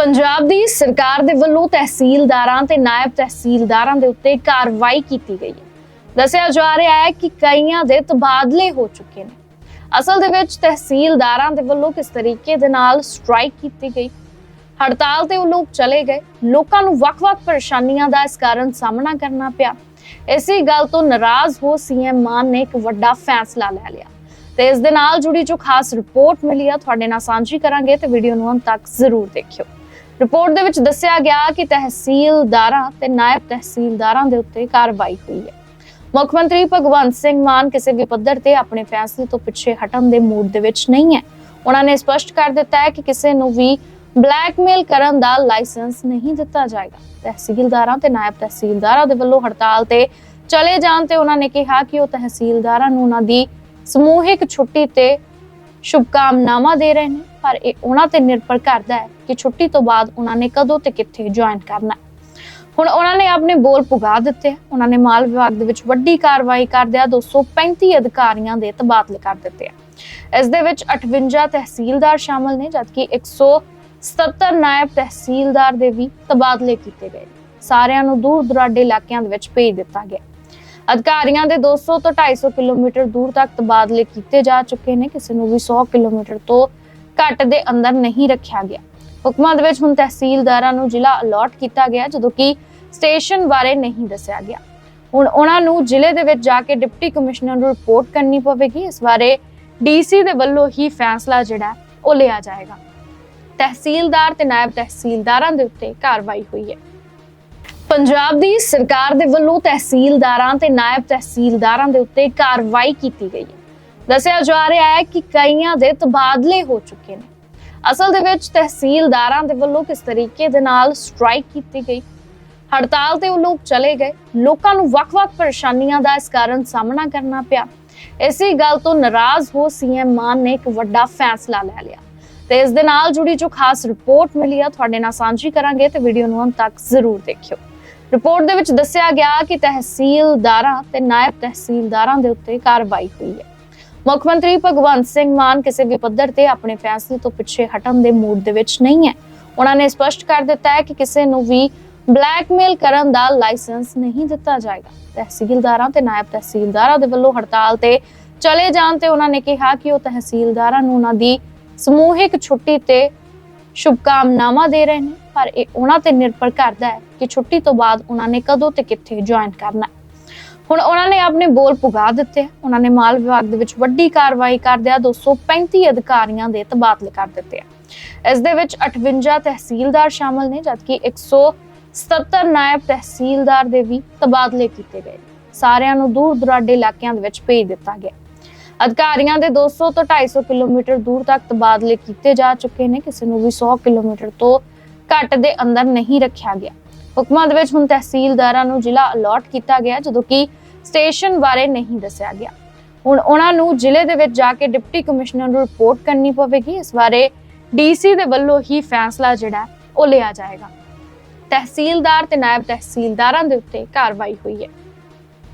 ਪੰਜਾਬ ਦੀ ਸਰਕਾਰ ਦੇ ਵੱਲੋਂ ਤਹਿਸੀਲਦਾਰਾਂ ਤੇ ਨਾਇਬ ਤਹਿਸੀਲਦਾਰਾਂ ਦੇ ਉੱਤੇ ਕਾਰਵਾਈ ਕੀਤੀ ਗਈ ਹੈ। ਦੱਸਿਆ ਜਾ ਰਿਹਾ ਹੈ ਕਿ ਕਈਆਂ ਦੇ ਤਬਾਦਲੇ ਹੋ ਚੁੱਕੇ ਨੇ। ਅਸਲ ਦੇ ਵਿੱਚ ਤਹਿਸੀਲਦਾਰਾਂ ਦੇ ਵੱਲੋਂ ਕਿਸ ਤਰੀਕੇ ਦੇ ਨਾਲ ਸਟ੍ਰਾਈਕ ਕੀਤੀ ਗਈ? ਹੜਤਾਲ ਤੇ ਉਹ ਲੋਕ ਚਲੇ ਗਏ। ਲੋਕਾਂ ਨੂੰ ਵੱਖ-ਵੱਖ ਪਰੇਸ਼ਾਨੀਆਂ ਦਾ ਇਸ ਕਾਰਨ ਸਾਹਮਣਾ ਕਰਨਾ ਪਿਆ। ਇਸੇ ਗੱਲ ਤੋਂ ਨਾਰਾਜ਼ ਹੋ ਸੀਐਮ ਮਾਨ ਨੇ ਇੱਕ ਵੱਡਾ ਫੈਸਲਾ ਲੈ ਲਿਆ। ਤੇ ਇਸ ਦੇ ਨਾਲ ਜੁੜੀ ਜੋ ਖਾਸ ਰਿਪੋਰਟ ਮਿਲੀ ਆ, ਤੁਹਾਡੇ ਨਾਲ ਸਾਂਝੀ ਕਰਾਂਗੇ ਤੇ ਵੀਡੀਓ ਨੂੰ ਅੰਤ ਤੱਕ ਜ਼ਰੂਰ ਦੇਖਿਓ। ਰਿਪੋਰਟ ਦੇ ਵਿੱਚ ਦੱਸਿਆ ਗਿਆ ਕਿ ਤਹਿਸੀਲਦਾਰਾਂ ਤੇ ਨਾਇਬ ਤਹਿਸੀਲਦਾਰਾਂ ਦੇ ਉੱਤੇ ਕਾਰਵਾਈ ਹੋਈ ਹੈ। ਮੁੱਖ ਮੰਤਰੀ ਭਗਵੰਤ ਸਿੰਘ ਮਾਨ ਕਿਸੇ ਵੀ ਪੱਧਰ ਤੇ ਆਪਣੇ ਫੈਸਲੇ ਤੋਂ ਪਿੱਛੇ ਹਟਣ ਦੇ ਮੂਡ ਦੇ ਵਿੱਚ ਨਹੀਂ ਹੈ। ਉਹਨਾਂ ਨੇ ਸਪਸ਼ਟ ਕਰ ਦਿੱਤਾ ਹੈ ਕਿ ਕਿਸੇ ਨੂੰ ਵੀ ਬਲੈਕਮੇਲ ਕਰਨ ਦਾ ਲਾਇਸੈਂਸ ਨਹੀਂ ਦਿੱਤਾ ਜਾਏਗਾ। ਤਹਿਸੀਲਦਾਰਾਂ ਤੇ ਨਾਇਬ ਤਹਿਸੀਲਦਾਰਾਂ ਦੇ ਵੱਲੋਂ ਹੜਤਾਲ ਤੇ ਚਲੇ ਜਾਣ ਤੇ ਉਹਨਾਂ ਨੇ ਕਿਹਾ ਕਿ ਉਹ ਤਹਿਸੀਲਦਾਰਾਂ ਨੂੰ ਉਹਨਾਂ ਦੀ ਸਮੂਹਿਕ ਛੁੱਟੀ ਤੇ ਸ਼ੁਭਕਾਮਨਾਵਾਂ ਦੇ ਰਹੇ ਨੇ। ਪਰ ਇਹ ਉਹਨਾਂ ਤੇ ਨਿਰਭਰ ਕਰਦਾ ਹੈ ਕਿ ਛੁੱਟੀ ਤੋਂ ਬਾਅਦ ਉਹਨਾਂ ਨੇ ਕਦੋਂ ਤੇ ਕਿੱਥੇ ਜੁਆਇਨ ਕਰਨਾ ਹੈ। ਹੁਣ ਉਹਨਾਂ ਨੇ ਆਪਣੇ ਬੋਲ ਪੁਗਾ ਦਿੱਤੇ ਉਹਨਾਂ ਨੇ ਮਾਲ ਵਿਭਾਗ ਦੇ ਵਿੱਚ ਵੱਡੀ ਕਾਰਵਾਈ ਕਰਦਿਆਂ 235 ਅਧਿਕਾਰੀਆਂ ਦੇ ਤਬਾਦਲੇ ਕਰ ਦਿੱਤੇ ਇਸ ਦੇ ਵਿੱਚ 58 ਤਹਿਸੀਲਦਾਰ ਸ਼ਾਮਲ ਨੇ, ਜਦਕਿ 177 ਨਾਇਬ ਤਹਿਸੀਲਦਾਰ ਦੇ ਵੀ ਤਬਾਦਲੇ ਕੀਤੇ ਗਏ ਸਾਰਿਆਂ ਨੂੰ ਦੂਰ ਦੁਰਾਡੇ ਇਲਾਕਿਆਂ ਦੇ ਵਿੱਚ ਭੇਜ ਦਿੱਤਾ ਗਿਆ। ਅਧਿਕਾਰੀਆਂ ਦੇ 200 ਤੋਂ 250 ਕਿਲੋਮੀਟਰ ਦੂਰ ਤੱਕ ਤਬਾਦਲੇ ਕੀਤੇ ਜਾ ਚੁੱਕੇ ਨੇ। ਕਿਸੇ ਨੂੰ ਵੀ 100 ਕਿਲੋਮੀਟਰ ਤੋਂ ਘੱਟ ਦੇ ਅੰਦਰ ਨਹੀਂ ਰੱਖਿਆ ਗਿਆ। ਹੁਕਮਾਂ ਦੇ ਵਿੱਚ ਹੁਣ ਤਹਿਸੀਲਦਾਰਾਂ ਨੂੰ ਜ਼ਿਲ੍ਹਾ ਅਲਾਟ ਕੀਤਾ ਗਿਆ, ਜਦੋਂ ਕਿ ਸਟੇਸ਼ਨ ਬਾਰੇ ਨਹੀਂ ਦੱਸਿਆ ਗਿਆ। ਹੁਣ ਉਹਨਾਂ ਨੂੰ ਜ਼ਿਲ੍ਹੇ ਦੇ ਵਿੱਚ ਜਾ ਕੇ ਡਿਪਟੀ ਕਮਿਸ਼ਨਰ ਨੂੰ ਰਿਪੋਰਟ ਕਰਨੀ ਪਵੇਗੀ। ਇਸ ਬਾਰੇ ਡੀਸੀ ਦੇ ਵੱਲੋਂ ਹੀ ਫੈਸਲਾ ਜਿਹੜਾ ਉਹ ਲਿਆ ਜਾਏਗਾ। ਤਹਿਸੀਲਦਾਰ ਤੇ ਨਾਇਬ ਤਹਿਸੀਲਦਾਰਾਂ ਦੇ ਉੱਤੇ ਕਾਰਵਾਈ ਹੋਈ ਹੈ। ਪੰਜਾਬ ਦੀ ਸਰਕਾਰ ਦੇ ਵੱਲੋਂ ਤਹਿਸੀਲਦਾਰਾਂ ਤੇ ਨਾਇਬ ਤਹਿਸੀਲਦਾਰਾਂ ਦੇ ਉੱਤੇ ਕਾਰਵਾਈ ਕੀਤੀ ਗਈ ਹੈ। ਦੱਸਿਆ ਜਾ ਰਿਹਾ ਹੈ ਕਿ ਕਈਆਂ ਦੇ ਤਬਾਦਲੇ ਹੋ ਚੁੱਕੇ ਨੇ। ਅਸਲ ਦੇ ਵਿੱਚ ਤਹਿਸੀਲਦਾਰਾਂ ਦੇ ਵੱਲੋਂ ਕਿਸ ਤਰੀਕੇ ਦੇ ਨਾਲ ਸਟ੍ਰਾਈਕ ਕੀਤੀ ਗਈ? ਹੜਤਾਲ ਤੇ ਉਹ ਲੋਕ ਚਲੇ ਗਏ। ਲੋਕਾਂ ਨੂੰ ਵੱਖ-ਵੱਖ ਪਰੇਸ਼ਾਨੀਆਂ ਦਾ ਇਸ ਕਾਰਨ ਸਾਹਮਣਾ ਕਰਨਾ ਪਿਆ। ਇਸੇ ਗੱਲ ਤੋਂ ਨਾਰਾਜ਼ ਹੋ ਸੀਐਮ ਮਾਨ ਨੇ ਇੱਕ ਵੱਡਾ ਫੈਸਲਾ ਲੈ ਲਿਆ। ਤੇ ਇਸ ਦੇ ਨਾਲ ਜੁੜੀ ਜੋ ਖਾਸ ਰਿਪੋਰਟ ਮਿਲੀ ਆ, ਤੁਹਾਡੇ ਨਾਲ ਸਾਂਝੀ ਕਰਾਂਗੇ ਤੇ ਵੀਡੀਓ ਨੂੰ ਅੰਤ ਤੱਕ ਜ਼ਰੂਰ ਦੇਖਿਓ। ਰਿਪੋਰਟ ਦੇ ਵਿੱਚ ਦੱਸਿਆ ਗਿਆ ਕਿ ਤਹਿਸੀਲਦਾਰਾਂ ਤੇ ਨਾਇਬ ਤਹਿਸੀਲਦਾਰਾਂ ਦੇ ਉੱਤੇ ਕਾਰਵਾਈ ਹੋਈ ਹੈ। ਮੁੱਖ ਮੰਤਰੀ ਭਗਵੰਤ ਸਿੰਘ ਮਾਨ ਕਿਸੇ ਵੀ ਪੱਧਰ ਤੇ ਆਪਣੇ ਫੈਸਲੇ ਤੋਂ ਪਿੱਛੇ ਹਟਣ ਦੇ ਮੂਡ ਦੇ ਵਿੱਚ ਨਹੀਂ ਹੈ। ਉਹਨਾਂ ਨੇ ਸਪਸ਼ਟ ਕਰ ਦਿੱਤਾ ਹੈ ਕਿ ਕਿਸੇ ਨੂੰ ਵੀ ਬਲੈਕਮੇਲ ਕਰਨ ਦਾ ਲਾਇਸੈਂਸ ਨਹੀਂ ਦਿੱਤਾ ਜਾਏਗਾ। ਤਹਿਸੀਲਦਾਰਾਂ ਤੇ ਨਾਇਬ ਤਹਿਸੀਲਦਾਰਾਂ ਦੇ ਵੱਲੋਂ ਹੜਤਾਲ ਤੇ ਚਲੇ ਜਾਣ ਤੇ ਉਹਨਾਂ ਨੇ ਕਿਹਾ ਕਿ ਉਹ ਤਹਿਸੀਲਦਾਰਾਂ ਨੂੰ ਉਹਨਾਂ ਦੀ ਸਮੂਹਿਕ ਛੁੱਟੀ ਤੇ ਸ਼ੁਭਕਾਮਨਾਵਾਂ ਦੇ ਰਹੇ ਨੇ। ਪਰ ਇਹ ਉਹਨਾਂ ਤੇ ਨਿਰਭਰ ਕਰਦਾ ਹੈ ਕਿ ਛੁੱਟੀ ਤੋਂ ਬਾਅਦ ਉਹਨਾਂ ਨੇ ਕਦੋਂ ਤੇ ਕਿੱਥੇ ਜੁਆਇਨ ਕਰਨਾ ਹੈ। ਹੁਣ ਉਹਨਾਂ ਨੇ ਆਪਣੇ ਬੋਲ ਪੁਗਾ ਦਿੱਤੇ। ਉਹਨਾਂ ਨੇ ਮਾਲ ਵਿਭਾਗ ਦੇ ਵਿੱਚ ਵੱਡੀ ਕਾਰਵਾਈ ਕਰਦਿਆਂ 235 ਅਧਿਕਾਰੀਆਂ ਦੇ ਤਬਾਦਲੇ ਕਰ ਦਿੱਤੇ ਆ। ਇਸ ਦੇ ਵਿੱਚ 58 ਤਹਿਸੀਲਦਾਰ ਸ਼ਾਮਲ ਨੇ, ਜਦਕਿ 177 ਨਾਇਬ ਤਹਿਸੀਲਦਾਰ ਦੇ ਵੀ ਤਬਾਦਲੇ ਕੀਤੇ ਗਏ। ਸਾਰਿਆਂ ਨੂੰ ਦੂਰ ਦੁਰਾਡੇ ਇਲਾਕਿਆਂ ਦੇ ਵਿੱਚ ਭੇਜ ਦਿੱਤਾ ਗਿਆ। ਅਧਿਕਾਰੀਆਂ ਦੇ 200 ਤੋਂ 250 ਕਿਲੋਮੀਟਰ ਦੂਰ ਤੱਕ ਤਬਾਦਲੇ ਕੀਤੇ ਜਾ ਚੁੱਕੇ ਨੇ। ਕਿਸੇ ਨੂੰ ਵੀ 100 ਕਿਲੋਮੀਟਰ ਤੋਂ ਘੱਟ ਦੇ ਅੰਦਰ ਨਹੀਂ ਰੱਖਿਆ ਗਿਆ। ਹੁਕਮਾਂ ਦੇ ਵਿੱਚ ਹੁਣ ਤਹਿਸੀਲਦਾਰਾਂ ਨੂੰ ਜ਼ਿਲ੍ਹਾ ਅਲਾਟ ਕੀਤਾ ਗਿਆ, ਜਦੋਂ ਕਿ ਸਟੇਸ਼ਨ ਬਾਰੇ ਨਹੀਂ ਦੱਸਿਆ ਗਿਆ। ਹੁਣ ਉਹਨਾਂ ਨੂੰ ਜ਼ਿਲ੍ਹੇ ਦੇ ਵਿੱਚ ਜਾ ਕੇ ਡਿਪਟੀ ਕਮਿਸ਼ਨਰ ਨੂੰ ਰਿਪੋਰਟ ਕਰਨੀ ਪਵੇਗੀ। ਇਸ ਬਾਰੇ ਡੀਸੀ ਦੇ ਵੱਲੋਂ ਹੀ ਫੈਸਲਾ ਜਿਹੜਾ, ਉਹ ਲਿਆ ਜਾਏਗਾ। ਤਹਿਸੀਲਦਾਰ ਤੇ ਨਾਇਬ ਤਹਿਸੀਲਦਾਰਾਂ ਦੇ ਉੱਤੇ ਕਾਰਵਾਈ ਹੋਈ ਹੈ।